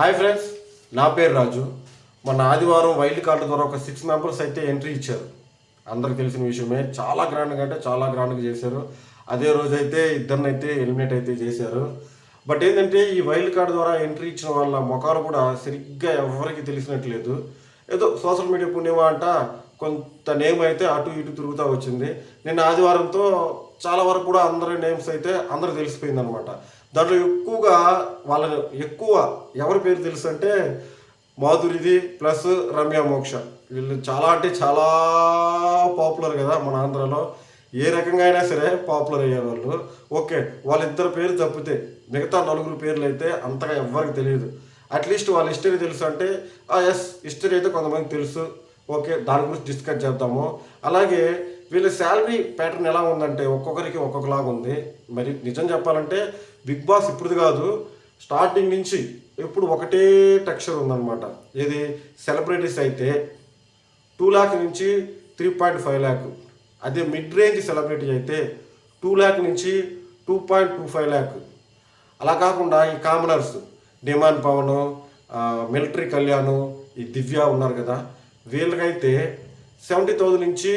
Hi friends నా పేరు రాజు. మొన్న ఆదివారం వైల్డ్ కార్డు ద్వారా ఒక సిక్స్ మెంబర్స్ అయితే ఎంట్రీ ఇచ్చారు. అందరికి తెలిసిన విషయమే చాలా గ్రాండ్గా అంటే చాలా గ్రాండ్గా చేశారు. అదే రోజు అయితే ఇద్దరిని అయితే ఎలిమినేట్ అయితే చేశారు. బట్ ఏంటంటే ఈ వైల్డ్ కార్డు ద్వారా ఎంట్రీ ఇచ్చిన వాళ్ళ ముఖాలు కూడా సరిగ్గా ఎవరికి తెలిసినట్లేదు. ఏదో సోషల్ మీడియా పుణ్యమా అంట కొంత నేమ్ అయితే అటు ఇటు తిరుగుతూ వచ్చింది. నిన్న ఆదివారంతో చాలా వరకు కూడా అందరి నేమ్స్ అయితే అందరూ తెలిసిపోయింది అనమాట దాంట్లో ఎక్కువగా వాళ్ళ ఎక్కువ ఎవరి పేరు తెలుసు అంటే మాధురిది ప్లస్ రమ్య మోక్ష. వీళ్ళు చాలా అంటే చాలా పాపులర్ కదా మన ఆంధ్రాలో. ఏ రకంగా అయినా సరే పాపులర్ అయ్యారు వాళ్ళు. ఓకే వాళ్ళిద్దరు పేరు తప్పితే మిగతా నలుగురు పేర్లు అయితే అంతగా ఎవ్వరికి తెలియదు. అట్లీస్ట్ వాళ్ళ హిస్టరీ తెలుసు అంటే ఎస్ హిస్టరీ అయితే కొంతమంది తెలుసు. ఓకే దాని గురించి డిస్కస్ చేద్దాము. అలాగే వీళ్ళ శాలరీ ప్యాటర్న్ ఎలా ఉందంటే ఒక్కొక్కరికి ఒక్కొక్కలాగా ఉంది. మరి నిజం చెప్పాలంటే బిగ్ బాస్ ఇప్పుడు కాదు స్టార్టింగ్ నుంచి ఎప్పుడు ఒకటే టెక్స్చర్ ఉందన్నమాట. ఇది సెలబ్రిటీస్ అయితే టూ ల్యాక్ నుంచి త్రీ పాయింట్ ఫైవ్ ల్యాక్ అదే మిడ్ రేంజ్ సెలబ్రిటీ అయితే టూ ల్యాక్ నుంచి two point two five lakh. అలా కాకుండా ఈ commoners demand Pavan military Kalyan ఈ దివ్య ఉన్నారు కదా వీళ్ళకైతే సెవెంటీ థౌజండ్ నుంచి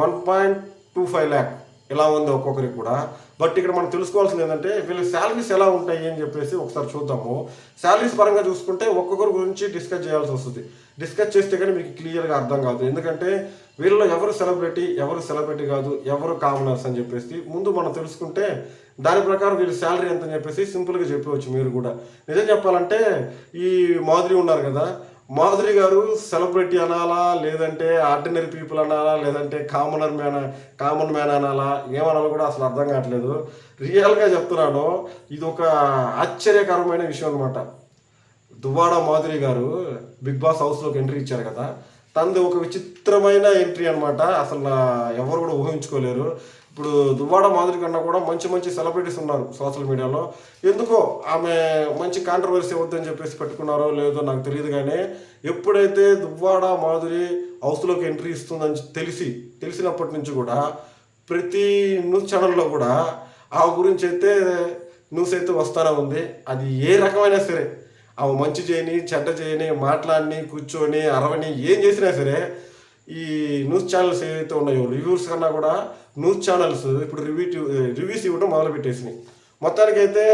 one point two five lakh ఇలా ఉంది ఒక్కొక్కరికి కూడా. బట్ ఇక్కడ మనం తెలుసుకోవాల్సింది ఏంటంటే వీళ్ళ శాలరీస్ ఎలా ఉంటాయి అని చెప్పేసి ఒకసారి చూద్దాము. శాలరీస్ పరంగా చూసుకుంటే ఒక్కొక్కరి గురించి డిస్కస్ చేయాల్సి వస్తుంది. డిస్కస్ చేస్తే కానీ మీకు క్లియర్గా అర్థం కాదు. ఎందుకంటే వీళ్ళలో ఎవరు సెలబ్రిటీ ఎవరు సెలబ్రిటీ కాదు ఎవరు కామనర్స్ అని చెప్పేసి ముందు మనం తెలుసుకుంటే దాని ప్రకారం వీళ్ళ శాలరీ ఎంత అని చెప్పేసి సింపుల్గా చెప్పవచ్చు మీరు కూడా. నిజం చెప్పాలంటే ఈ మాధురి ఉన్నారు కదా మాధురి గారు సెలబ్రిటీ అనాలా లేదంటే ఆర్డినరీ పీపుల్ అనాలా లేదంటే కామనర్ మ్యాన్ కామన్ మ్యాన్ అనాలా ఏమనాలో కూడా అసలు అర్థం కావట్లేదు. రియల్గా చెప్తున్నాను ఇది ఒక ఆశ్చర్యకరమైన విషయం అనమాట దువ్వాడ మాధురి గారు బిగ్ బాస్ హౌస్లోకి ఎంట్రీ ఇచ్చారు కదా తనది ఒక విచిత్రమైన ఎంట్రీ అనమాట అసలు ఎవరు కూడా ఊహించుకోలేరు. ఇప్పుడు దువ్వాడ మాధురి కన్నా కూడా మంచి మంచి సెలబ్రిటీస్ ఉన్నారు సోషల్ మీడియాలో ఎందుకో ఆమె మంచి కాంట్రవర్సీ వద్దని చెప్పేసి పెట్టుకున్నారో లేదో నాకు తెలియదు కానీ ఎప్పుడైతే దువ్వాడ మాధురి హౌస్లోకి ఎంట్రీ ఇస్తుందని తెలిసి తెలిసినప్పటి నుంచి కూడా ప్రతి న్యూస్ ఛానల్లో కూడా ఆ గురించి అయితే న్యూస్ అయితే వస్తానే ఉంది. అది ఏ రకమైనా సరే ఆమె మంచి చేయని చెడ్డ చేయని మాట్లాడిని కూర్చొని అరవని ఏం చేసినా సరే ఈ న్యూస్ ఛానల్స్ ఏవైతే ఉన్నాయో రివ్యూస్ కన్నా కూడా న్యూస్ ఛానల్స్ ఇప్పుడు రివ్యూ రివ్యూస్ ఇవ్వడం మొదలు పెట్టేసినాయి మొత్తానికైతే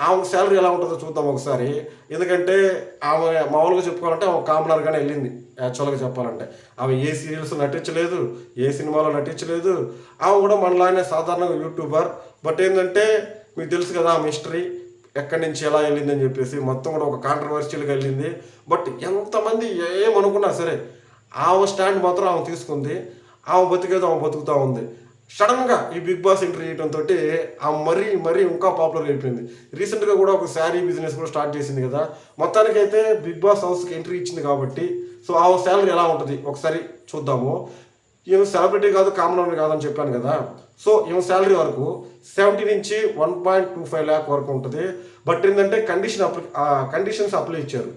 ఆమె శాలరీ ఎలా ఉంటుందో చూద్దాం ఒకసారి. ఎందుకంటే ఆమె మామూలుగా చెప్పుకోవాలంటే ఆమె కామనర్గానే వెళ్ళింది. యాక్చువల్గా చెప్పాలంటే. ఆమె ఏ సీరియల్స్ నటించలేదు ఏ సినిమాలో నటించలేదు. ఆమె కూడా మనలానే సాధారణంగా యూట్యూబర్. బట్ ఏంటంటే మీకు తెలుసు కదా ఆమె హిస్టరీ. ఎక్కడి నుంచి ఎలా వెళ్ళిందని చెప్పేసి మొత్తం కూడా ఒక కాంట్రవర్షియల్గా వెళ్ళింది. బట్ ఎంతమంది ఏమనుకున్నా సరే ఆమె స్టాండ్ మాత్రం ఆమె తీసుకుంది. ఆమె బతికేదో ఆమె బతుకుతూ ఉంది. సడన్గా ఈ బిగ్ బాస్ ఎంట్రీ చేయడంతో ఆమె మరీ మరీ ఇంకా పాపులర్ అయిపోయింది. రీసెంట్గా కూడా ఒక శారీ బిజినెస్ కూడా స్టార్ట్ చేసింది కదా. మొత్తానికైతే బిగ్ బాస్ హౌస్కి ఎంట్రీ ఇచ్చింది కాబట్టి సో ఆ శాలరీ ఎలా ఉంటుంది? ఒకసారి చూద్దాము. ఈమె సెలబ్రిటీ కాదు కామన్ కాదని చెప్పాను కదా. సో ఈమె శాలరీ వరకు సెవెంటీ నుంచి one point two five lakh వరకు ఉంటుంది. బట్ ఏంటంటే కండిషన్ అప్లై కండిషన్స్ అప్లై ఇచ్చారు.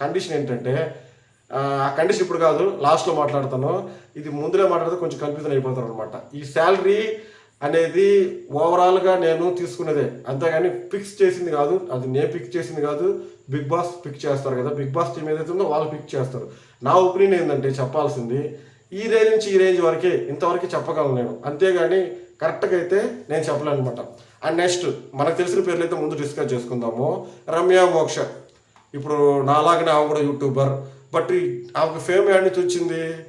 కండిషన్ ఏంటంటే ఆ కండిషన్ ఇప్పుడు కాదు లాస్ట్లో మాట్లాడతాను ఇది ముందులే మాట్లాడితే కొంచెం కన్ఫ్యూజన్ అయిపోతారు అనమాట ఈ శాలరీ అనేది ఓవరాల్గా నేను తీసుకునేదే అంతేగాని ఫిక్స్ చేసింది కాదు అది నేను ఫిక్స్ చేసింది కాదు బిగ్ బాస్ పిక్ చేస్తారు కదా. బిగ్ బాస్ టీం ఏదైతే ఉందో వాళ్ళు పిక్ చేస్తారు. నా ఒపీనియన్ ఏంటంటే చెప్పాల్సింది ఈ రేంజ్ నుంచి ఈ రేంజ్ వరకే ఇంతవరకే చెప్పగలను నేను. అంతేగాని కరెక్ట్గా అయితే నేను చెప్పలేను అనమాట అండ్ నెక్స్ట్ మనకు తెలిసిన పేర్లు అయితే ముందు డిస్కస్ చేసుకుందాము. రమ్య మోక్ష. ఇప్పుడు నాలాగనే ఆమె కూడా యూట్యూబర్ బట్ ఈ- ఆమెకు ఫేమ్ ఎక్కడి నుంచి వచ్చింది?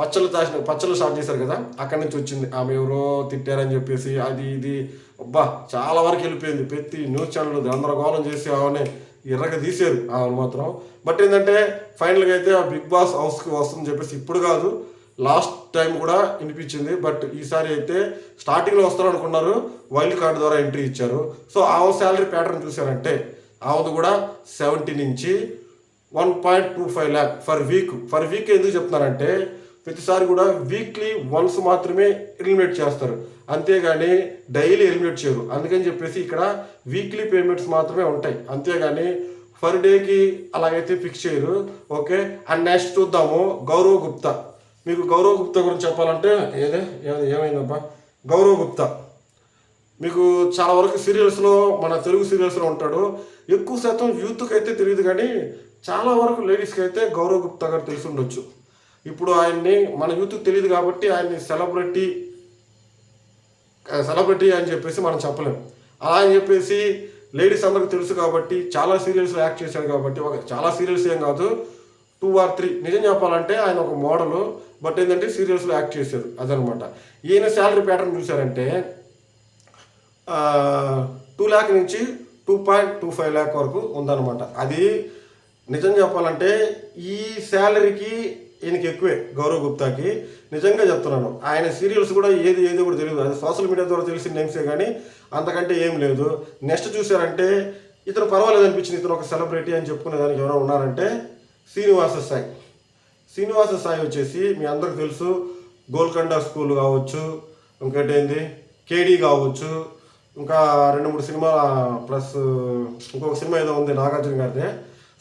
పచ్చళ్ళు తాసిన పచ్చళ్ళు స్టార్ట్ చేశారు కదా అక్కడి నుంచి వచ్చింది. ఆమె ఎవరో తిట్టారని చెప్పేసి అది ఇది. అబ్బా చాలా వరకు వెళ్ళిపోయింది. ప్రతి న్యూస్ ఛానల్ గందరగోళం చేసి ఆమె ఎర్రగా తీసారు ఆమె మాత్రం. బట్ ఏంటంటే ఫైనల్గా అయితే ఆ బిగ్ బాస్ హౌస్కి వస్తుందని చెప్పేసి ఇప్పుడు కాదు లాస్ట్ టైం కూడా వినిపించింది. బట్ ఈసారి అయితే స్టార్టింగ్లో వస్తారు అనుకున్నారు. వైల్డ్ కార్డ్ ద్వారా ఎంట్రీ ఇచ్చారు. సో ఆమె శాలరీ ప్యాటర్న్ చూసారంటే ఆమెది కూడా సెవెంటీ నుంచి one point two five lakh for week. For week ఎందుకు చెప్తున్నారంటే ప్రతిసారి కూడా వీక్లీ వన్స్ మాత్రమే ఎలిమినేట్ చేస్తారు. అంతేగాని డైలీ ఎలిమినేట్ చేయరు. అందుకని చెప్పేసి ఇక్కడ వీక్లీ పేమెంట్స్ మాత్రమే ఉంటాయి. అంతేగాని ఫర్ డేకి అలాగైతే ఫిక్స్ చేయరు. ఓకే అండ్ నెక్స్ట్ చూద్దాము గౌరవ్ గుప్తా. మీకు గౌరవ్ గుప్తా గురించి చెప్పాలంటే ఏదే ఏమైందబ్బా? గౌరవ్ గుప్తా. మీకు చాలా వరకు సీరియల్స్లో మన తెలుగు సీరియల్స్లో ఉంటాడు. ఎక్కువ శాతం యూత్కి అయితే తెలియదు కానీ చాలా వరకు లేడీస్కి అయితే గౌరవ్ గుప్తా గారు తెలిసి ఉండొచ్చు. ఇప్పుడు ఆయన్ని మన యూత్ తెలియదు కాబట్టి ఆయన్ని సెలబ్రిటీ సెలబ్రిటీ అని చెప్పేసి మనం చెప్పలేం. అలా అని చెప్పేసి లేడీస్ అందరికి తెలుసు కాబట్టి చాలా సీరియల్స్లో యాక్ట్ చేశాడు కాబట్టి ఒక చాలా సీరియల్స్ ఏం కాదు. Two or three. నిజం చెప్పాలంటే ఆయన ఒక మోడల్ బట్ ఏంటంటే సీరియల్స్లో యాక్ట్ చేశారు అదనమాట. ఈయన శాలరీ ప్యాటర్న్ చూసారంటే టూ ల్యాక్ నుంచి two point two five lakh వరకు ఉందన్నమాట అది నిజం చెప్పాలంటే ఈ శాలరీకి ఈయనకి ఎక్కువే గౌరవ్ గుప్తాకి. నిజంగా చెప్తున్నాను ఆయన సీరియల్స్ కూడా ఏది ఏది కూడా తెలియదు. అది సోషల్ మీడియా ద్వారా తెలిసిన నేమ్సే కానీ అంతకంటే ఏం లేదు. నెక్స్ట్ చూశారంటే ఇతను పర్వాలేదు అనిపించింది ఇతను ఒక సెలబ్రిటీ అని చెప్పుకునే దానికి ఎవరైనా ఉన్నారంటే శ్రీనివాస సాయి. శ్రీనివాస సాయి వచ్చేసి మీ అందరికి తెలుసు గోల్కొండ స్కూల్ కావచ్చు ఇంకోటి ఏంది కేడీ కావచ్చు ఇంకా రెండు మూడు సినిమా ప్లస్ ఇంకొక సినిమా ఏదో ఉంది నాగార్జున గారిదే.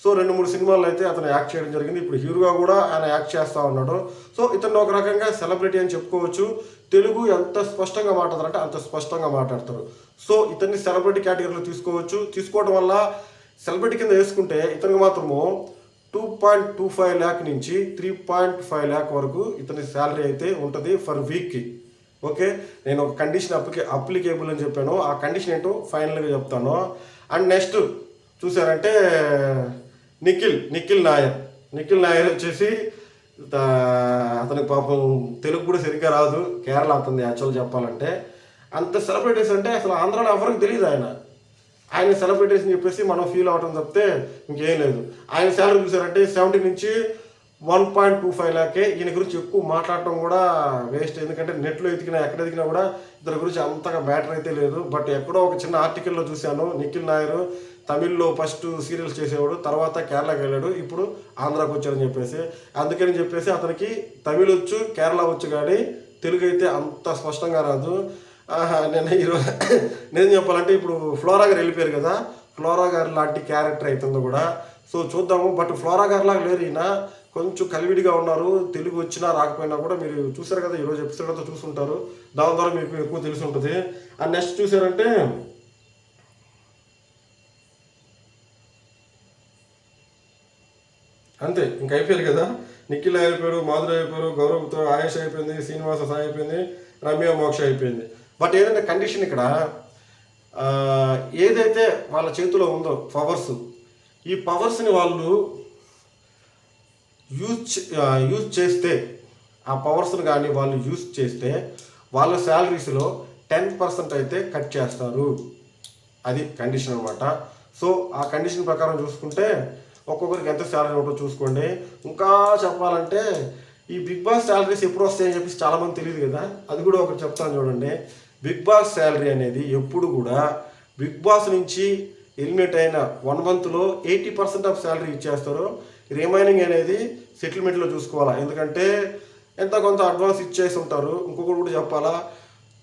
సో రెండు మూడు సినిమాల్లో అయితే అతను యాక్ట్ చేయడం జరిగింది. ఇప్పుడు హీరోగా కూడా ఆయన యాక్ట్ చేస్తూ ఉన్నాడు. సో ఇతను ఒక రకంగా సెలబ్రిటీ అని చెప్పుకోవచ్చు. తెలుగు ఎంత స్పష్టంగా మాట్లాడతారంటే అంత స్పష్టంగా మాట్లాడతారు. సో ఇతన్ని సెలబ్రిటీ కేటగిరీలో తీసుకోవచ్చు. తీసుకోవడం వల్ల సెలబ్రిటీ కింద వేసుకుంటే ఇతనికి మాత్రము two point two five lakh నుంచి త్రీ పాయింట్ ఫైవ్ ల్యాక్ వరకు ఇతని శాలరీ అయితే ఉంటుంది ఫర్ వీక్కి ఓకే? నేను ఒక కండిషన్ అప్లికే అప్లికేబుల్ అని చెప్పాను. ఆ కండిషన్ ఏంటో ఫైనల్గా చెప్తాను. అండ్ నెక్స్ట్ చూసారంటే నిఖిల్ నిఖిల్ నాయర్. నిఖిల్ నాయర్ వచ్చేసి అతనికి పాపం తెలుగు కూడా సరిగ్గా రాదు. కేరళ అతనిది యాక్చువల్ చెప్పాలంటే. అంత సెలబ్రిటీస్ అంటే అసలు ఆంధ్రాలో ఎవరికి తెలియదు ఆయన. ఆయన సెలబ్రిటీస్ అని చెప్పేసి మనం ఫీల్ అవడం తప్పితే ఇంకేం లేదు. ఆయన శాలరీ చూసారంటే సెవెంటీ నుంచి వన్ పాయింట్ టూ ఫైవ్ ల్యాకే ఈయన గురించి ఎక్కువ మాట్లాడటం కూడా వేస్ట్. ఎందుకంటే నెట్లో ఎతికినా ఎక్కడ ఎతికినా కూడా ఇతని గురించి అంతగా మ్యాటర్ అయితే లేదు. బట్ ఎక్కడో ఒక చిన్న ఆర్టికల్లో చూశాను నిఖిల్ నాయర్ తమిళ్ళో ఫస్ట్ సీరియల్స్ చేసేవాడు తర్వాత కేరళకి వెళ్ళాడు ఇప్పుడు ఆంధ్రాకి వచ్చాడని చెప్పేసి. అందుకని చెప్పేసి అతనికి తమిళ్ వచ్చు కేరళ వచ్చు కానీ తెలుగు అయితే అంత స్పష్టంగా రాదు. ఆహా, నేను ఈరోజు నేను చెప్పాలంటే ఇప్పుడు ఫ్లోరా గారు వెళ్ళిపోయారు కదా ఫ్లోరా గారు లాంటి క్యారెక్టర్ అవుతుందో కూడా. సో చూద్దాము బట్ ఫ్లోరా గారు లాగా లేరు ఈయన. కొంచెం కలివిడిగా ఉన్నారు తెలుగు వచ్చినా రాకపోయినా కూడా మీరు చూసారు కదా ఈరోజు ఎపిసోడ్ అంతా చూసుంటారు దాని ద్వారా మీకు ఎక్కువ తెలిసి ఉంటుంది. అండ్ నెక్స్ట్ చూసారంటే అంతే ఇంక అయిపోయారు కదా. నిఖిల్ అయిపోయారు మాధురి అయిపోయారు గౌరవ్తో ఆయేష్ అయిపోయింది శ్రీనివాస సాయి అయిపోయింది రమ్య మోక్ష అయిపోయింది. బట్ ఏదైనా కండిషన్ ఇక్కడ ఏదైతే వాళ్ళ చేతిలో ఉందో పవర్స్ ఈ పవర్స్ని వాళ్ళు యూజ్ చే- యూజ్ చేస్తే ఆ పవర్స్ని కానీ వాళ్ళు యూజ్ చేస్తే వాళ్ళ శాలరీస్లో టెన్ పర్సెంట్ అయితే కట్ చేస్తారు. అది కండిషన్ అనమాట సో ఆ కండిషన్ ప్రకారం చూసుకుంటే ఒక్కొక్కరికి ఎంత శాలరీ ఉంటుందో చూసుకోండి. ఇంకా చెప్పాలంటే ఈ బిగ్ బాస్ శాలరీస్ ఎప్పుడు వస్తాయని చెప్పేసి చాలామంది తెలియదు కదా. అది కూడా ఒకటి చెప్తాను చూడండి. బిగ్ బాస్ శాలరీ అనేది ఎప్పుడు కూడా బిగ్ బాస్ నుంచి ఎలిమినేట్ అయిన వన్ మంత్లో ఎయిటీ పర్సెంట్ ఆఫ్ శాలరీ ఇచ్చేస్తారు. రిమైనింగ్ అనేది సెటిల్మెంట్లో చూసుకోవాలా. ఎందుకంటే ఎంత కొంత అడ్వాన్స్ ఇచ్చేసి ఉంటారు ఇంకొకటి కూడా చెప్పాలా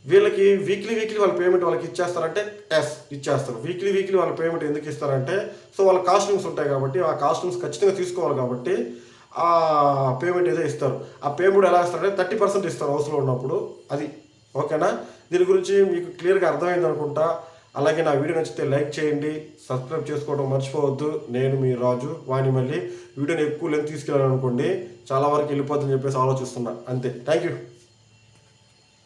వీళ్ళకి వీక్లీ వీక్లీ వాళ్ళ పేమెంట్ వాళ్ళకి ఇచ్చేస్తారంటే ఎస్ ఇచ్చేస్తారు. వీక్లీ వీక్లీ వాళ్ళ పేమెంట్ ఎందుకు ఇస్తారంటే సో వాళ్ళ కాస్ట్యూమ్స్ ఉంటాయి కాబట్టి ఆ కాస్ట్యూమ్స్ ఖచ్చితంగా తీసుకోవాలి కాబట్టి ఆ పేమెంట్ ఏదో ఇస్తారు. ఆ పేమెంట్ ఎలా ఇస్తారంటే థర్టీ పర్సెంట్ ఇస్తారు అవసరం ఉన్నప్పుడు. అది ఓకేనా? దీని గురించి మీకు క్లియర్గా అర్థమైంది అనుకుంటా. అలాగే నా వీడియో నచ్చితే లైక్ చేయండి సబ్స్క్రైబ్ చేసుకోవడం మర్చిపోవద్దు. నేను మీ రాజు వాణి మళ్ళీ వీడియోని ఎక్కువ లెంత్ తీసుకెళ్ళాలనుకోండి చాలా వరకు వెళ్ళిపోతుందని చెప్పేసి ఆలోచిస్తున్నా. అంతే. Thank you